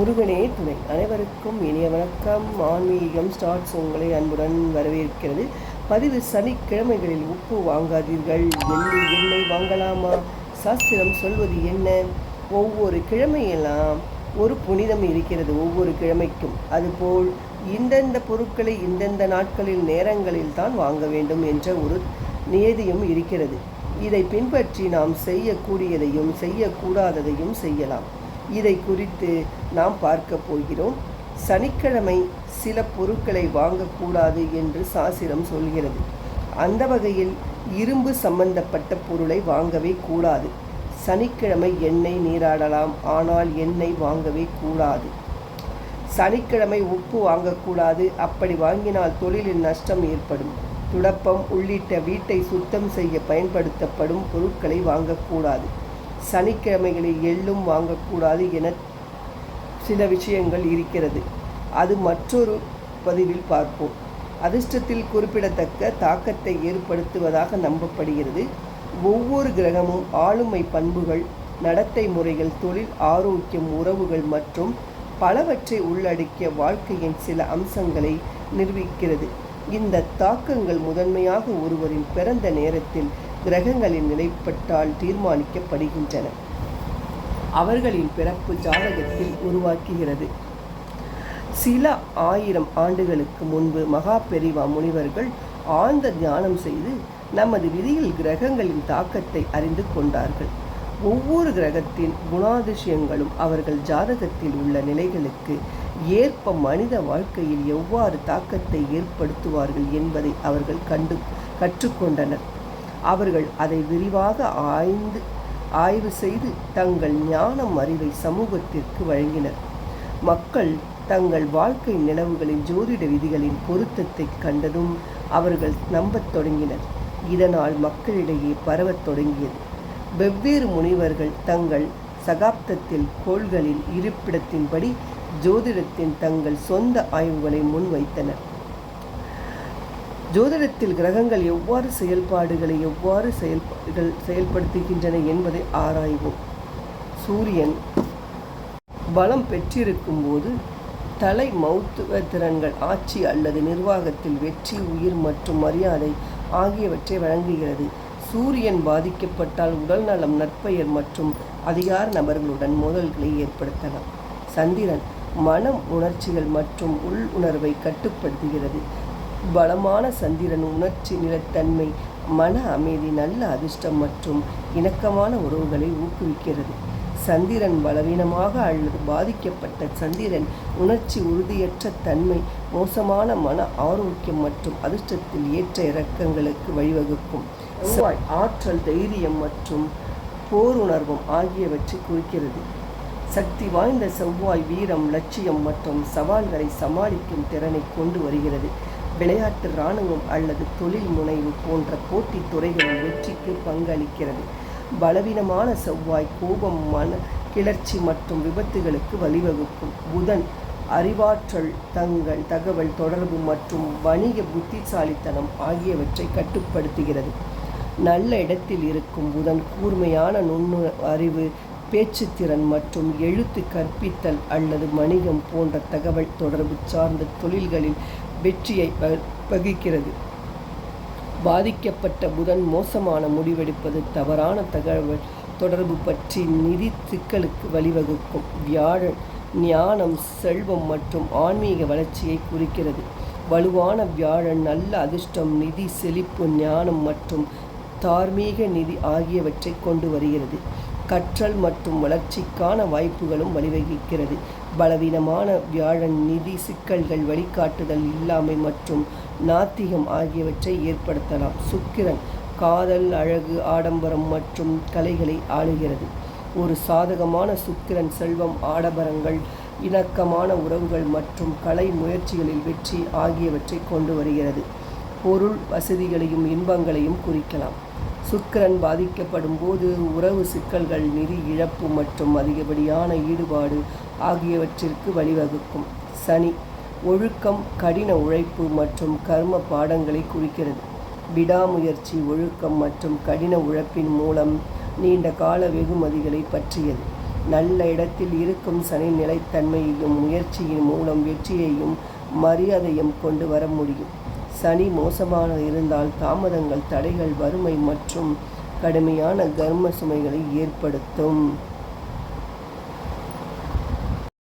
முருகனே துணை. அனைவருக்கும் இனிய வணக்கம். ஆன்மீகம் ஸ்டார்ட்ஸ் உங்களை அன்புடன் வரவேற்கிறது. பதிவு சனிக்கிழமைகளில் உப்பு வாங்காதீர்கள். வெள்ளி எண்ணெய் வாங்கலாமா? சாஸ்திரம் சொல்வது என்ன? ஒவ்வொரு கிழமையெல்லாம் ஒரு புனிதம் இருக்கிறது ஒவ்வொரு கிழமைக்கும். அதுபோல் இந்தந்த பொருட்களை இந்தந்த நாட்களில் நேரங்களில் தான் வாங்க வேண்டும் என்ற ஒரு நியதியும் இருக்கிறது. இதை பின்பற்றி நாம் செய்யக்கூடியதையும் செய்யக்கூடாததையும் செய்யலாம். இதை குறித்து நாம் பார்க்க போகிறோம். சனிக்கிழமை சில பொருட்களை வாங்கக்கூடாது என்று சாசிரம் சொல்கிறது. அந்த வகையில் இரும்பு சம்பந்தப்பட்ட பொருளை வாங்கவே கூடாது. சனிக்கிழமை எண்ணெய் நீராடலாம் ஆனால் எண்ணெய் வாங்கவே கூடாது. சனிக்கிழமை உப்பு வாங்கக்கூடாது அப்படி வாங்கினால் தொழிலில் நஷ்டம் ஏற்படும். துடப்பம் உள்ளிட்ட வீட்டை சுத்தம் செய்ய பயன்படுத்தப்படும் பொருட்களை வாங்கக்கூடாது. சனிக்கிழமைகளில் எள்ளும் வாங்கக்கூடாது என சில விஷயங்கள் இருக்கிறது. அது மற்றொரு பதிவில் பார்ப்போம். அதிர்ஷ்டத்தில் குறிப்பிடத்தக்க தாக்கத்தை ஏற்படுத்துவதாக நம்பப்படுகிறது. ஒவ்வொரு கிரகமும் ஆளுமை பண்புகள் நடத்தை முறைகள் தொழில் ஆரோக்கியம் உறவுகள் மற்றும் பலவற்றை உள்ளடக்கிய வாழ்க்கையின் சில அம்சங்களை நிரூபிக்கிறது. இந்த தாக்கங்கள் முதன்மையாக ஒருவரின் பிறந்த நேரத்தில் கிரகங்களின் நிலைப்பட்டால் தீர்மானிக்கப்படுகின்றன. அவர்களின் பிறப்பு ஜாதகத்தில் உருவாக்குகிறது. சில ஆயிரம் ஆண்டுகளுக்கு முன்பு மகா பெரிவா முனிவர்கள் ஆழ்ந்த தியானம் செய்து நமது விதியில் கிரகங்களின் தாக்கத்தை அறிந்து கொண்டார்கள். ஒவ்வொரு கிரகத்தின் குணாதிசயங்களும் அவர்கள் ஜாதகத்தில் உள்ள நிலைகளுக்கு ஏற்ப மனித வாழ்க்கையில் எவ்வாறு தாக்கத்தை ஏற்படுத்துவார்கள் என்பதை அவர்கள் கண்டு கற்றுக்கொண்டனர். அவர்கள் அதை விரிவாக ஆய்ந்து ஆய்வு செய்து தங்கள் ஞானம் அறிவை சமூகத்திற்கு வழங்கினர். மக்கள் தங்கள் வாழ்க்கை நிலவுகளின் ஜோதிட விதிகளின் பொருத்தத்தை கண்டதும் அவர்கள் நம்பத் தொடங்கினர். இதனால் மக்களிடையே பரவத் தொடங்கியது. வெவ்வேறு முனிவர்கள் தங்கள் சகாப்தத்தில் கோள்களின் இருப்பிடத்தின்படி ஜோதிடத்தின் தங்கள் சொந்த ஆய்வுகளை முன்வைத்தனர். ஜோதிடத்தில் கிரகங்கள் எவ்வாறு செயல்பாடுகளை எவ்வாறு செயல்பாடுகள் செயல்படுத்துகின்றன என்பதை ஆராய்வோம். சூரியன் பலம் பெற்றிருக்கும் போது தலை மௌத்துவ திறன்கள் ஆட்சி அல்லது நிர்வாகத்தில் வெற்றி உயிர் மற்றும் மரியாதை ஆகியவற்றை வழங்குகிறது. சூரியன் பாதிக்கப்பட்டால் உடல்நலம் நற்பெயர் மற்றும் அதிகார நபர்களுடன் மோதல்களை ஏற்படுத்தலாம். சந்திரன் மனம் உணர்ச்சிகள் மற்றும் உள் உணர்வை கட்டுப்படுத்துகிறது. பலமான சந்திரன் உணர்ச்சி நிலத்தன்மை மன அமைதி நல்ல அதிர்ஷ்டம் மற்றும் இணக்கமான உறவுகளை ஊக்குவிக்கிறது. சந்திரன் பலவீனமாக அல்லது பாதிக்கப்பட்ட சந்திரன் உணர்ச்சி உறுதியற்ற தன்மை மோசமான மன ஆரோக்கியம் மற்றும் அதிர்ஷ்டத்தில் ஏற்ற இறக்கங்களுக்கு வழிவகுக்கும். செவ்வாய் ஆற்றல் தைரியம் மற்றும் போர் உணர்வும் ஆகியவற்றை குறிக்கிறது. சக்தி வாய்ந்த செவ்வாய் வீரம் லட்சியம் மற்றும் சவால்களை சமாளிக்கும் திறனை கொண்டு வருகிறது. விளையாட்டு இராணுவம் அல்லது தொழில் முனைவு போன்ற போட்டித் துறைகளில் வெற்றிக்கு பங்களிக்கிறது. பலவீனமான செவ்வாய் கோபம் மன கிளர்ச்சி மற்றும் விபத்துகளுக்கு வழிவகுக்கும். புதன் அறிவாற்றல் தங்கள் தகவல் தொடர்பு மற்றும் வணிக புத்திசாலித்தனம் ஆகியவற்றை கட்டுப்படுத்துகிறது. நல்ல இடத்தில் இருக்கும் புதன் கூர்மையான நுண்ணு அறிவு பேச்சுத்திறன் மற்றும் எழுத்து கற்பித்தல் அல்லது வணிகம் போன்ற தகவல் தொடர்பு சார்ந்த தொழில்களில் வெற்றியை வகிக்கிறது. பாதிக்கப்பட்ட புதன் மோசமான முடிவெடுப்பது தவறான தகவல் தொடர்பு பற்றி நிதி சிக்கலுக்கு வழிவகுக்கும். வியாழன் ஞானம் செல்வம் மற்றும் ஆன்மீக வளர்ச்சியை குறிக்கிறது. வலுவான வியாழன் நல்ல அதிர்ஷ்டம் நிதி செழிப்பு ஞானம் மற்றும் தார்மீக நிதி ஆகியவற்றை கொண்டு வருகிறது. கற்றல் மற்றும் வளர்ச்சிக்கான வாய்ப்புகளும் வழிவகுக்கிறது. பலவீனமான வியாழன் நிதி சிக்கல்கள் வழிகாட்டுதல் இல்லாமை மற்றும் நாத்திகம் ஆகியவற்றை ஏற்படுத்தலாம். சுக்கிரன் காதல் அழகு ஆடம்பரம் மற்றும் கலைகளை ஆளுகிறது. ஒரு சாதகமான சுக்கிரன் செல்வம் ஆடம்பரங்கள் இணக்கமான உறவுகள் மற்றும் கலை முயற்சிகளில் வெற்றி ஆகியவற்றை கொண்டு வருகிறது. பொருள் வசதிகளையும் இன்பங்களையும் குறிக்கலாம். சுக்கிரன் பாதிக்கப்படும் போது உறவு சிக்கல்கள் நிதி இழப்பு மற்றும் அதிகப்படியான ஈடுபாடு ஆகியவற்றிற்கு வழிவகுக்கும். சனி ஒழுக்கம் கடின உழைப்பு மற்றும் கர்ம பாடங்களை குறிக்கிறது. விடாமுயற்சி ஒழுக்கம் மற்றும் கடின உழைப்பின் மூலம் நீண்ட கால வெகுமதிகளை பற்றியது. நல்ல இடத்தில் இருக்கும் சனி நிலைத்தன்மையையும் முயற்சியின் மூலம் வெற்றியையும் மரியாதையும் கொண்டு வர முடியும். சனி மோசமாக இருந்தால் தாமதங்கள் தடைகள் வறுமை மற்றும் கடுமையான கர்ம சுமைகளை ஏற்படுத்தும்.